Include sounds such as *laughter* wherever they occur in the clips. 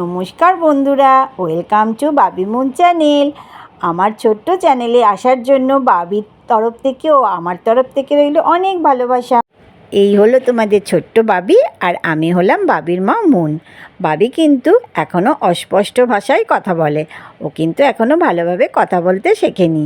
নমস্কার বন্ধুরা, welcome to Babi moon channel. আমার ছোট্ট চ্যানেলে আসার জন্য বাবির তরফ থেকে ও আমার তরফ থেকে রইল অনেক ভালোবাসা। এই হলো তোমাদের ছোট্ট বাবি আর আমি হলাম বাবির মা মুন। বাবি কিন্তু এখনও অস্পষ্ট ভাষায় কথা বলে। ও কিন্তু এখনও ভালোভাবে কথা বলতে শেখেনি।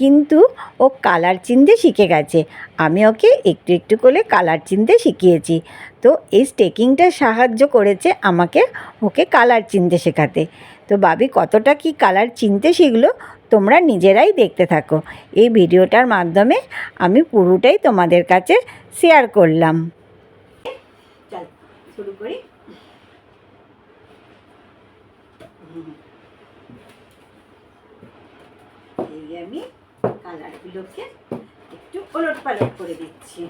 কিন্তু ও কালার চিনতে শিখে গেছে। আমি ওকে একটু একটু করে কালার চিনতে শিখিয়েছি। তো এই স্টেকিংটা সাহায্য করেছে আমাকে ওকে কালার চিনতে শেখাতে। তো বাবি কতটা কি কালার চিনতে শিখলো তোমরা নিজেরাই দেখতে থাকো। এই ভিডিওটার মাধ্যমে আমি পুরোটাই তোমাদের কাছে শেয়ার করলাম। শুরু করি। আমি কালারগুলোকে একটু ওলট পালট করে দিচ্ছি।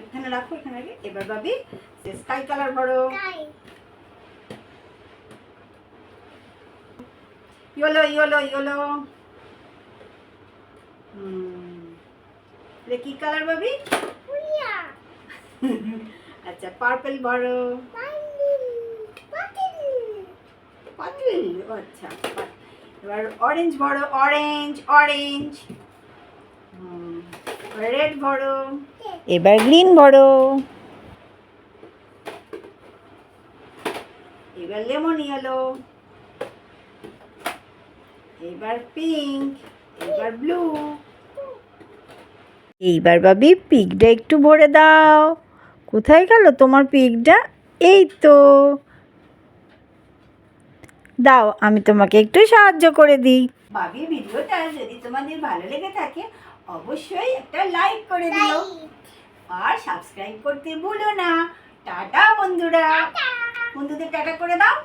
এখানে রাখো এখানে আগে। এবার ভাবি sky colour ভরো। Yellow yellow yellow. হুম। কি কালার ভাবি? *laughs* আচ্ছা পার্পল ভরো পার্পল আচ্ছা এবার অরেঞ্জ ভরো অরেঞ্জ অরেঞ্জ রেড ভরো এবার গ্রিন ভরো এবার লেমন ইয়েলো এবার পিঙ্ক এবার ব্লু এইবার ভাবি পিকটা একটু ভরে দাও। কোথায় গেল তোমার পিকটা? এই তো। দাও আমি তোমাকে একটু সাহায্য করে দিই। ভাবি ভিডিওটা যদি তোমাদের ভালো লেগে থাকে অবশ্যই একটা লাইক করে দিও। আর সাবস্ক্রাইব করতে ভুলো না। টাটা বন্ধুরা। বন্ধুদের টাটা করে দাও।